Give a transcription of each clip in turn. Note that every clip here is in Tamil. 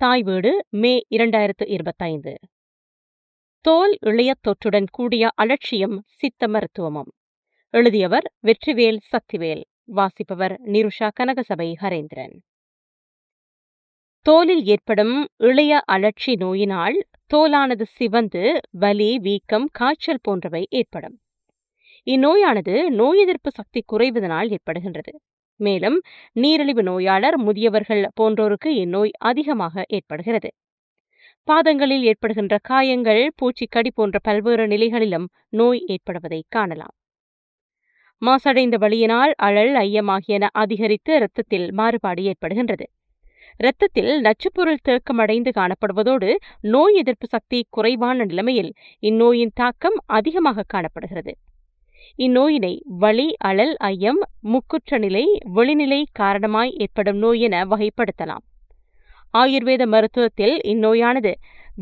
தாய் வீடு மே இரண்டாயிரத்து இருபத்தைந்து. தோல் இளைய தொற்றுடன் கூடிய அலட்சியம் சித்த மருத்துவமும். எழுதியவர் வெற்றிவேல் சக்திவேல் வாசிப்பவர் நிருஷா கனகசபை ஹரேந்திரன். தோலில் ஏற்படும் இளைய அலட்சி நோயினால் தோலானது சிவந்து வலி வீக்கம் காய்ச்சல் போன்றவை ஏற்படும். இந்நோயானது நோய் எதிர்ப்பு சக்தி குறைவதனால் ஏற்படுகின்றது. மேலும் நீரிழிவு நோயாளர் முதியவர்கள் போன்றோருக்கு இந்நோய் அதிகமாக ஏற்படுகிறது. பாதங்களில் ஏற்படுகின்ற காயங்கள் பூச்சிக்கடி போன்ற பல்வேறு நிலைகளிலும் நோய் ஏற்படுவதை காணலாம். மாசடைந்த வழியினால் அழல் ஐயமாகியன அதிகரித்து இரத்தத்தில் மாறுபாடு ஏற்படுகின்றது. இரத்தத்தில் நச்சுப்பொருள் தேக்கமடைந்து காணப்படுவதோடு நோய் எதிர்ப்பு சக்தி குறைவான நிலைமையில் இந்நோயின் தாக்கம் அதிகமாக காணப்படுகிறது. இந்நோயினை வலி அழல் ஐயம் முக்குற்ற நிலை வெளிநிலை காரணமாய் ஏற்படும் நோய் என வகைப்படுத்தலாம். ஆயுர்வேத மருத்துவத்தில் இந்நோயானது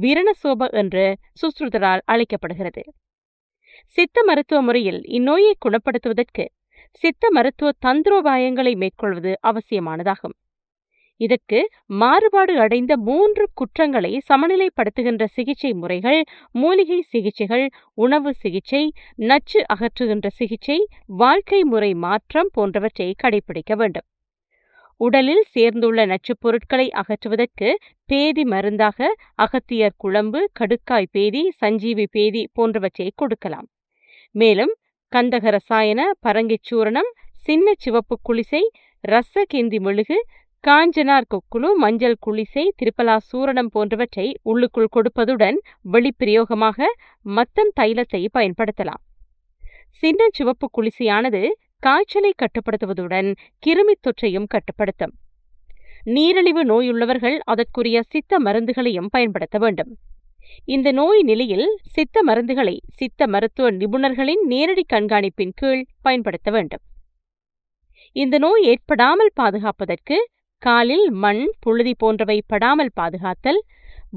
விரணசோப என்று சுஸ்ருதரால் அழைக்கப்படுகிறது. சித்த மருத்துவ முறையில் இந்நோயை குணப்படுத்துவதற்கு சித்த மருத்துவ தந்திரோபாயங்களை மேற்கொள்வது அவசியமானதாகும். இதற்கு மாறுபாடு அடைந்த மூன்று குற்றங்களை சமநிலைப்படுத்துகின்ற சிகிச்சை முறைகள் மூலிகை சிகிச்சைகள் உணவு சிகிச்சை நச்சு அகற்றுகின்ற சிகிச்சை வாழ்க்கை முறை மாற்றம் போன்றவற்றை கடைபிடிக்க வேண்டும். உடலில் சேர்ந்துள்ள நச்சுப் பொருட்களை அகற்றுவதற்கு பேதி மருந்தாக அகத்தியர் குழம்பு கடுக்காய் பேதி சஞ்சீவி பேதி போன்றவற்றை கொடுக்கலாம். மேலும் கந்தக ரசாயன பரங்கிச்சூரணம் சின்ன சிவப்பு குளிசை ரசகேந்தி மெழுகு காஞ்சனார் கொக்குழு மஞ்சள் குளிசை திருப்பலா சூரணம் போன்றவற்றை உள்ளுக்குள் கொடுப்பதுடன் வெளிப்பிரயோகமாக மத்தம் தைலத்தை பயன்படுத்தலாம். சின்ன சிவப்பு குளிசையானது காய்ச்சலை கட்டுப்படுத்துவதுடன் கிருமி தொற்றையும் கட்டுப்படுத்தும். நீரிழிவு நோயுள்ளவர்கள் அதற்குரிய சித்த மருந்துகளையும் பயன்படுத்த வேண்டும். இந்த நோய் நிலையில் சித்த மருந்துகளை சித்த மருத்துவ நிபுணர்களின் நேரடி கண்காணிப்பின் கீழ் பயன்படுத்த வேண்டும். இந்த நோய் ஏற்படாமல் பாதுகாப்பதற்கு காலில் மண் புழுதி போன்றவை படாமல் பாதுகாத்தல்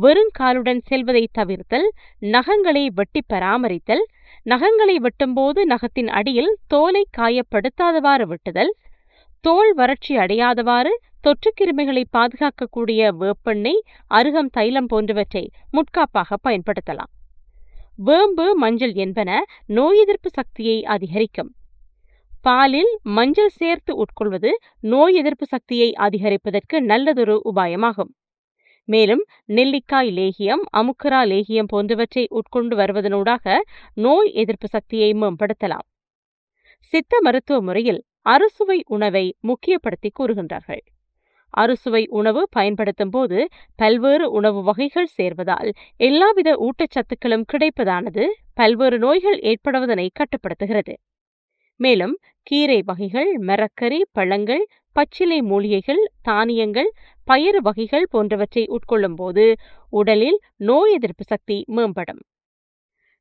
வெறுங்காலுடன் செல்வதை தவிர்த்தல் நகங்களை வெட்டி பராமரித்தல் நகங்களை வெட்டும்போது நகத்தின் அடியில் தோலை காயப்படுத்தாதவாறு வெட்டுதல் தோல் வறட்சி அடையாதவாறு தொற்றுக்கிருமிகளை பாதுகாக்கக்கூடிய வேப்பெண்ணெய் அருகம் தைலம் போன்றவற்றை முட்காப்பாக பயன்படுத்தலாம். வேம்பு மஞ்சள் என்பன நோய் எதிர்ப்பு சக்தியை அதிகரிக்கும். பாலில் மஞ்சள் சேர்த்து உட்கொள்வது நோய் எதிர்ப்பு சக்தியை அதிகரிப்பதற்கு நல்லதொரு உபாயமாகும். மேலும் நெல்லிக்காய் லேகியம் அமுக்கரா லேகியம் போன்றவற்றை உட்கொண்டு வருவதனூடாக நோய் எதிர்ப்பு சக்தியை மேம்படுத்தலாம். சித்த மருத்துவ முறையில் அறுசுவை உணவை முக்கியப்படுத்தி கூறுகின்றார்கள். அறுசுவை உணவு பயன்படுத்தும் போது பல்வேறு உணவு வகைகள் சேர்வதால் எல்லாவித ஊட்டச்சத்துக்களும் கிடைப்பதானது பல்வேறு நோய்கள் ஏற்படுவதனை கட்டுப்படுத்துகிறது. மேலும் கீரை வகைகள் மரக்கறி பழங்கள் பச்சிலை மூலிகைகள் தானியங்கள் பயறு வகைகள் போன்றவற்றை உட்கொள்ளும் போது உடலில் நோய் எதிர்ப்பு சக்தி மேம்படும்.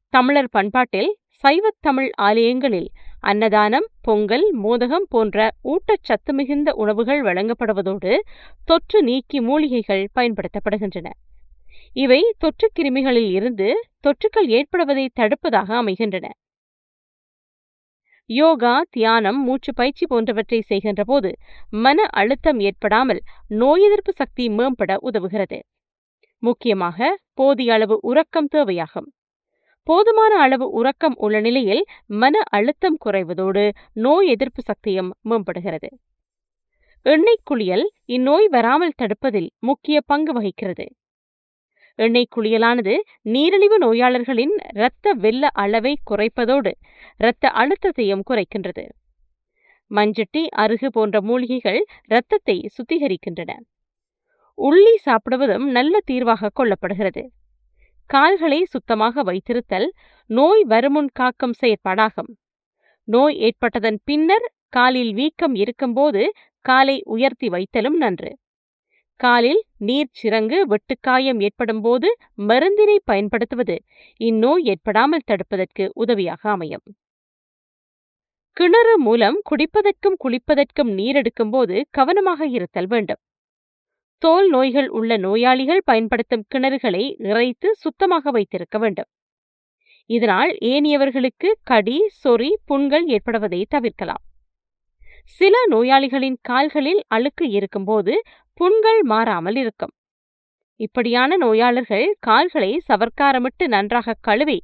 தமிழர் பண்பாட்டில் சைவத்தமிழ் ஆலயங்களில் அன்னதானம் பொங்கல் மோதகம் போன்ற ஊட்டச்சத்து மிகுந்த உணவுகள் வழங்கப்படுவதோடு தொற்று நீக்கி மூலிகைகள் பயன்படுத்தப்படுகின்றன. இவை தொற்று கிருமிகளில் இருந்து தொற்றுக்கள் ஏற்படுவதை தடுப்பதாக அமைகின்றன. யோகா தியானம் மூச்சு பயிற்சி போன்றவற்றை செய்கின்ற போது மன அழுத்தம் ஏற்படாமல் நோய் எதிர்ப்பு சக்தி மேம்பட உதவுகிறது. முக்கியமாக போதிய அளவு உறக்கம் தேவையாகும். போதுமான அளவு உறக்கம் உள்ள நிலையில் மன அழுத்தம் குறைவதோடு நோய் எதிர்ப்பு சக்தியும் மேம்படுகிறது. எண்ணெய் குளியல் இந்நோய் வராமல் தடுப்பதில் முக்கிய பங்கு வகிக்கிறது. எண்ணெய் குளியலானது நீரிழிவு நோயாளர்களின் இரத்த வெள்ள அளவை குறைப்பதோடு இரத்த அழுத்தத்தையும் குறைக்கின்றது. மஞ்சட்டி அருகு போன்ற மூலிகைகள் இரத்தத்தை சுத்திகரிக்கின்றன. உள்ளி சாப்பிடுவதும் நல்ல தீர்வாக கொள்ளப்படுகிறது. கால்களை சுத்தமாக வைத்திருத்தல் நோய் வருமுன் காக்கும் செயற்பாடாகும். நோய் ஏற்பட்டதன் பின்னர் காலில் வீக்கம் இருக்கும்போது காலை உயர்த்தி வைத்தலும் நன்று. காலில் நீர் சிறங்கு வெட்டுக்காயம் ஏற்படும் போது மருந்தினை பயன்படுத்துவது. இந்நோய் ஏற்படாமல் தடுப்பதற்கு உதவியாக அமையும். கிணறு மூலம் குடிப்பதற்கும் குளிப்பதற்கும் நீர் எடுக்கும்போது கவனமாக இருத்தல் வேண்டும். தோல் நோய்கள் உள்ள நோயாளிகள் பயன்படுத்தும் கிணறுகளை இறைத்து சுத்தமாக வைத்திருக்க வேண்டும். இதனால் ஏனியவர்களுக்கு கடி சொறி புண்கள் ஏற்படுவதை தவிர்க்கலாம். சில நோயாளிகளின் கால்களில் அழுக்கு இருக்கும்போது புண்கள் மாறாமல் இருக்கும். இப்படியான நோயாளர்கள் கால்களை சவர்க்காரமிட்டு நன்றாக கழுவி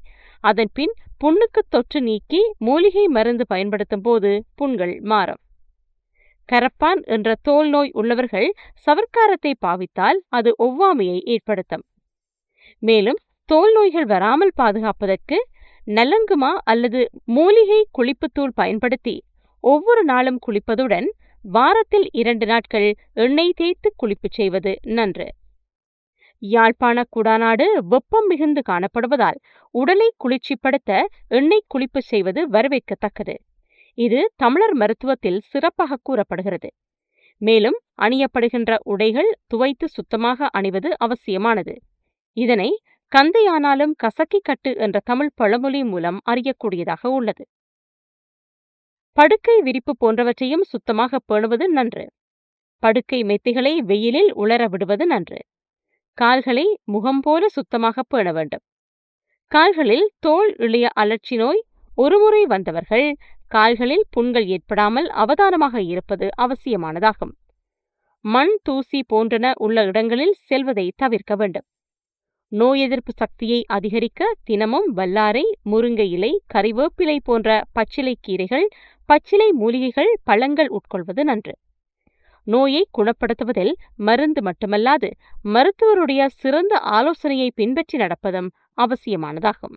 அதன் பின் புண்ணுக்கு தொற்று நீக்கி மூலிகை மருந்து பயன்படுத்தும் போது புண்கள் மாறும். கரப்பான் என்ற தோல் நோய் உள்ளவர்கள் சவர்க்காரத்தை பாவித்தால் அது ஒவ்வாமையை ஏற்படுத்தும். மேலும் தோல் நோய்கள் வராமல் பாதுகாப்பதற்கு நலங்குமா அல்லது மூலிகை குளிப்புத்தூள் பயன்படுத்தி ஒவ்வொரு நாளும் குளிப்பதுடன் வாரத்தில் இரண்டு நாட்கள் எண்ணெய் தேய்த்து குளிப்பு செய்வது நன்று. யாழ்ப்பாண குடாநாடு வெப்பம் மிகுந்து காணப்படுவதால் உடலை குளிர்ச்சிப்படுத்த எண்ணெய் குளிப்பு செய்வது வரவேற்கத்தக்கது. இது தமிழர் மருத்துவத்தில் சிறப்பாக கூறப்படுகிறது. மேலும் அணியப்படுகின்ற உடைகள் துவைத்து சுத்தமாக அணிவது அவசியமானது. இதனை கந்தையானாலும் கசக்கி கட்டு என்ற தமிழ் பழமொழி மூலம் அறியக்கூடியதாக உள்ளது. படுக்கை விரிப்பு போன்றவற்றையும் சுத்தமாக பேணுவது நன்று. படுக்கை மெத்திகளை வெயிலில் உலர விடுவது நன்று. கால்களை முகம் போல சுத்தமாக பேண வேண்டும். கால்களில் தோல் இளைய அலர்ச்சி நோய் ஒருமுறை வந்தவர்கள் கால்களில் புண்கள் ஏற்படாமல் அவதானமாக இருப்பது அவசியமானதாகும். மண் தூசி போன்றன உள்ள இடங்களில் செல்வதை தவிர்க்க வேண்டும். நோய் எதிர்ப்பு சக்தியை அதிகரிக்க தினமும் வல்லாரை முருங்கை இலை கறிவேப்பிலை போன்ற பச்சிலை கீரைகள் பச்சிலை மூலிகைகள் பழங்கள் உட்கொள்வது நன்று. நோயை குணப்படுத்துவதில் மருந்து மட்டுமல்லாது மருத்துவருடைய சிறந்த ஆலோசனையை பின்பற்றி நடப்பதும் அவசியமானதாகும்.